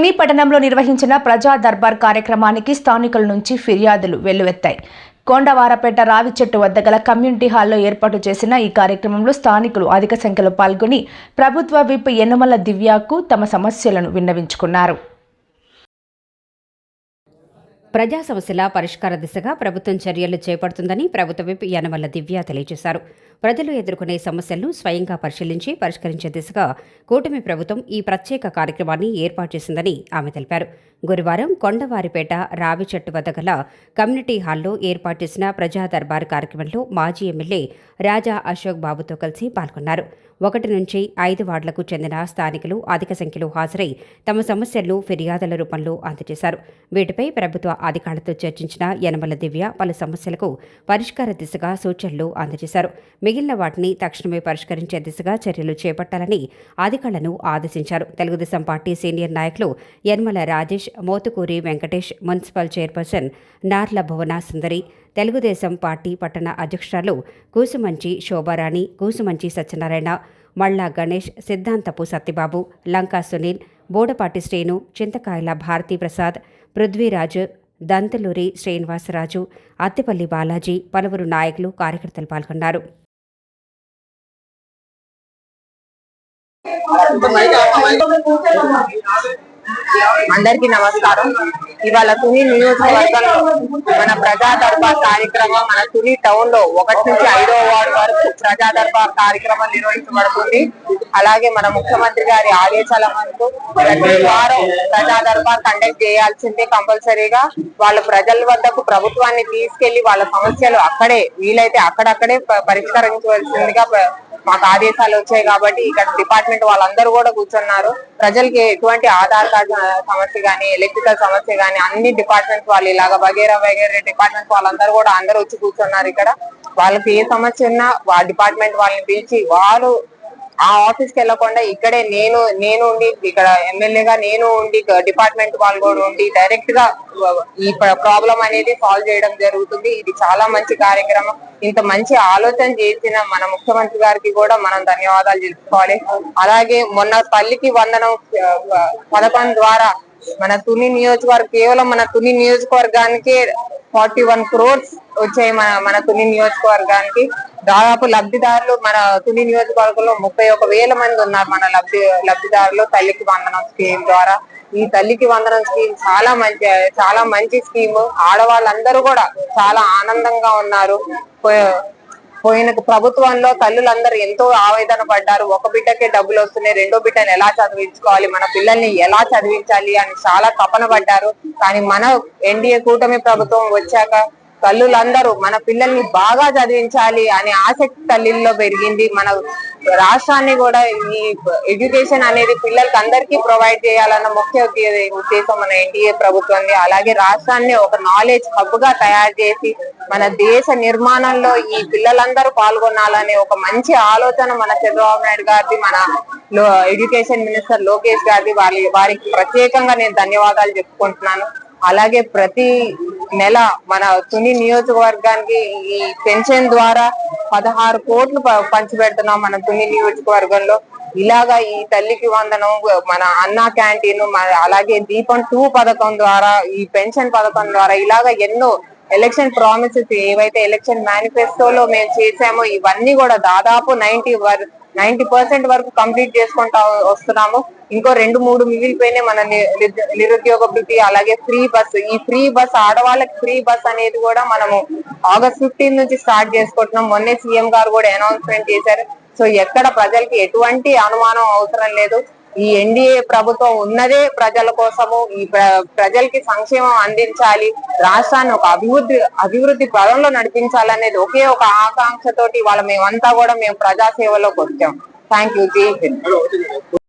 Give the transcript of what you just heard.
తుని పట్టణంలో నిర్వహించిన ప్రజా దర్బార్ కార్యక్రమానికి స్థానికుల నుంచి ఫిర్యాదులు వెల్లువెత్తాయి. కొండవారపేట రావి చెట్టు వద్ద గల కమ్యూనిటీ హాల్లో ఏర్పాటు చేసిన ఈ కార్యక్రమంలో స్థానికులు అధిక సంఖ్యలో పాల్గొని ప్రభుత్వ విప్ యనుమల దివ్యాకు తమ సమస్యలను విన్నవించుకున్నారు. ప్రజా సమస్యల పరిష్కార దిశగా ప్రభుత్వం చర్యలు చేపడుతుందని ప్రభుత్వ విప్ యనమల్ల దివ్య తెలియజేశారు. ప్రజలు ఎదుర్కొనే సమస్యలను స్వయంగా పరిశీలించి పరిష్కరించే దిశగా కూటమి ప్రభుత్వం ఈ ప్రత్యేక కార్యక్రమాన్ని ఏర్పాటు చేసిందని ఆమె తెలిపారు. గురువారం కొండవారిపేట రావి చెట్టు వద్ద గల కమ్యూనిటీ హాల్లో ఏర్పాటు చేసిన ప్రజా దర్బార్ కార్యక్రమంలో మాజీ ఎమ్మెల్యే రాజా అశోక్ బాబుతో కలిసి పాల్గొన్నారు. ఒకటి నుంచి ఐదు వార్డులకు చెందిన స్థానికులు అధిక సంఖ్యలో హాజరై తమ సమస్యలను ఫిర్యాదుల రూపంలో అందజేశారు. వీటిపై ప్రభుత్వ అధికారులతో చర్చించిన యనమల దివ్య పలు సమస్యలకు పరిష్కార దిశగా సూచనలు అందజేశారు. మిగిలిన వాటిని తక్షణమే పరిష్కరించే దిశగా చర్యలు చేపట్టాలని అధికారులను ఆదేశించారు. తెలుగుదేశం పార్టీ సీనియర్ నాయకులు Yanamala Rajesh Mothukuri Venkatesh municipal chairperson Narla Bhuvana Sundari Telugudesam party పట్టణ అధ్యక్షురాలు కూసుమంచి శోభారాణి కూసుమంచి సత్యనారాయణ మళ్ళా గణేష్ సిద్ధాంతపు సత్యబాబు లంకా సునీల్ బోడపాటి శ్రీను చింతకాయల భారతీ ప్రసాద్ పృథ్వీరాజు దంతలూరి శ్రీనివాసరాజు అత్తిపల్లి బాలాజీ పలువురు నాయకులు కార్యకర్తలు పాల్గొన్నారు. అందరికి నమస్కారం. ఇవాళ తుని నియోజకవర్గంలో మన ప్రజా దర్బార్ కార్యక్రమం మన తుని టౌన్లో ఒకటి నుంచి ఐదో వార్డు వరకు ప్రజా దర్బార్ కార్యక్రమం నిర్వహించబడుతుంది. అలాగే మన ముఖ్యమంత్రి గారి ఆదేశాల మేరకు ప్రతి వారం ప్రజా దర్బార్ కండక్ట్ చేయాల్సిందే కంపల్సరీగా. వాళ్ళ ప్రజల వద్దకు ప్రభుత్వాన్ని తీసుకెళ్ళి వాళ్ళ సమస్యలు అక్కడే వీలైతే అక్కడక్కడే ప- పరిష్కరించవలసిందిగా మాకు ఆదేశాలు వచ్చాయి కాబట్టి ఇక్కడ డిపార్ట్మెంట్ వాళ్ళందరూ కూడా కూర్చున్నారు. ప్రజలకి ఎటువంటి ఆధార్ కార్డు సమస్య కానీ ఎలక్ట్రికల్ సమస్య కానీ అన్ని డిపార్ట్మెంట్స్ వాళ్ళు ఇలాగ వగేరా వగేరా డిపార్ట్మెంట్స్ వాళ్ళందరూ కూడా అందరూ వచ్చి కూర్చున్నారు ఇక్కడ. వాళ్ళకి ఏ సమస్య ఉన్నా డిపార్ట్మెంట్ వాళ్ళని పిలిచి వాళ్ళు ఆ ఆఫీస్కి వెళ్ళకుండా ఇక్కడే నేను నేను ఉండి ఇక్కడ ఎమ్మెల్యేగా నేను ఉండి డిపార్ట్మెంట్ వాళ్ళు కూడా ఉండి డైరెక్ట్గా ఈ ప్రాబ్లం అనేది సాల్వ్ చేయడం జరుగుతుంది. ఇది చాలా మంచి కార్యక్రమం. ఇంత మంచి ఆలోచన చేసిన మన ముఖ్యమంత్రి గారికి కూడా మనం ధన్యవాదాలు తెలుసుకోవాలి అలాగే మొన్న తల్లికి వందనం పథకం ద్వారా మన తుని నియోజకవర్గం కేవలం మన తుని నియోజకవర్గానికే ఫార్టీ వన్ క్రోర్స్ వచ్చాయి మన మన తుని నియోజకవర్గానికి. దాదాపు లబ్ధిదారులు మన తుని నియోజకవర్గంలో ముప్పై ఒక వేల మంది ఉన్నారు మన లబ్ధి లబ్ధిదారులు తల్లికి వందనం స్కీమ్ ద్వారా. ఈ తల్లికి వందనం స్కీమ్ చాలా మంచి చాలా మంచి స్కీమ్. ఆడవాళ్ళందరూ కూడా చాలా ఆనందంగా ఉన్నారు. పోయిన ప్రభుత్వంలో తల్లులందరూ ఎంతో ఆవేదన పడ్డారు. ఒక బిడ్డకే డబ్బులు వస్తున్నాయి. రెండో బిడ్డను ఎలా చదివించుకోవాలి? మన పిల్లల్ని ఎలా చదివించాలి? అని చాలా తపన పడ్డారు. కానీ మన ఎన్డీఏ కూటమి ప్రభుత్వం వచ్చాక తల్లులందరూ మన పిల్లల్ని బాగా చదివించాలి అనే ఆసక్తి తల్లిల్లో పెరిగింది. మన రాష్ట్రాన్ని కూడా ఈ ఎడ్యుకేషన్ అనేది పిల్లలకి అందరికీ ప్రొవైడ్ చేయాలన్న ముఖ్య ఉద్దేశం మన ఎన్డీఏ ప్రభుత్వంది. అలాగే రాష్ట్రాన్ని ఒక నాలెడ్జ్ హబ్గా తయారు చేసి మన దేశ నిర్మాణంలో ఈ పిల్లలందరూ పాల్గొనాలనే ఒక మంచి ఆలోచన మన చంద్రబాబు నాయుడు గారిది మన లో- ఎడ్యుకేషన్ మినిస్టర్ లోకేష్ గారిది. వారి వారికి ప్రత్యేకంగా నేను ధన్యవాదాలు చెప్పుకుంటున్నాను. అలాగే ప్రతి నెల మన తుని నియోజకవర్గానికి ఈ పెన్షన్ ద్వారా పదహారు కోట్లు ప- పంచిపెడుతున్నాం మన తుని నియోజకవర్గంలో. ఇలాగా ఈ తల్లికి వందనం మన అన్నా క్యాంటీన్ అలాగే దీపం టూ పథకం ద్వారా ఈ పెన్షన్ పథకం ద్వారా ఇలాగా ఎన్నో ఎలక్షన్ ప్రామిసెస్ ఏవైతే ఎలక్షన్ మేనిఫెస్టోలో మేము చేసామో ఇవన్నీ కూడా దాదాపు నైన్టీ నైన్టీ పర్సెంట్ వరకు కంప్లీట్ చేసుకుంటా వస్తున్నాము. ఇంకో రెండు మూడు మిగిలిపోయినాయి మన నిరుద్యోగ భృతి అలాగే ఫ్రీ బస్. ఈ ఫ్రీ బస్ ఆడవాళ్ళకి ఫ్రీ బస్ అనేది కూడా మనము ఆగస్ట్ ఫిఫ్టీన్ నుంచి స్టార్ట్ చేసుకుంటున్నాం. మొన్నే సీఎం గారు కూడా అనౌన్స్మెంట్ చేశారు. సో ఎక్కడ ప్రజలకి ఎటువంటి అనుమానం అవసరం లేదు. ఈ ఎన్డీఏ ప్రభుత్వం ఉన్నదే ప్రజల కోసము ఈ ప్ర- ప్రజలకి సంక్షేమం అందించాలి రాష్ట్రాన్ని ఒక అభివృద్ధి అభివృద్ధి పదంలో నడిపించాలనేది ఒకే ఒక ఆకాంక్షతోటి వాళ్ళ మేమంతా కూడా మేము ప్రజాసేవలోకి వచ్చాం థ్యాంక్ యూ జీ హింద్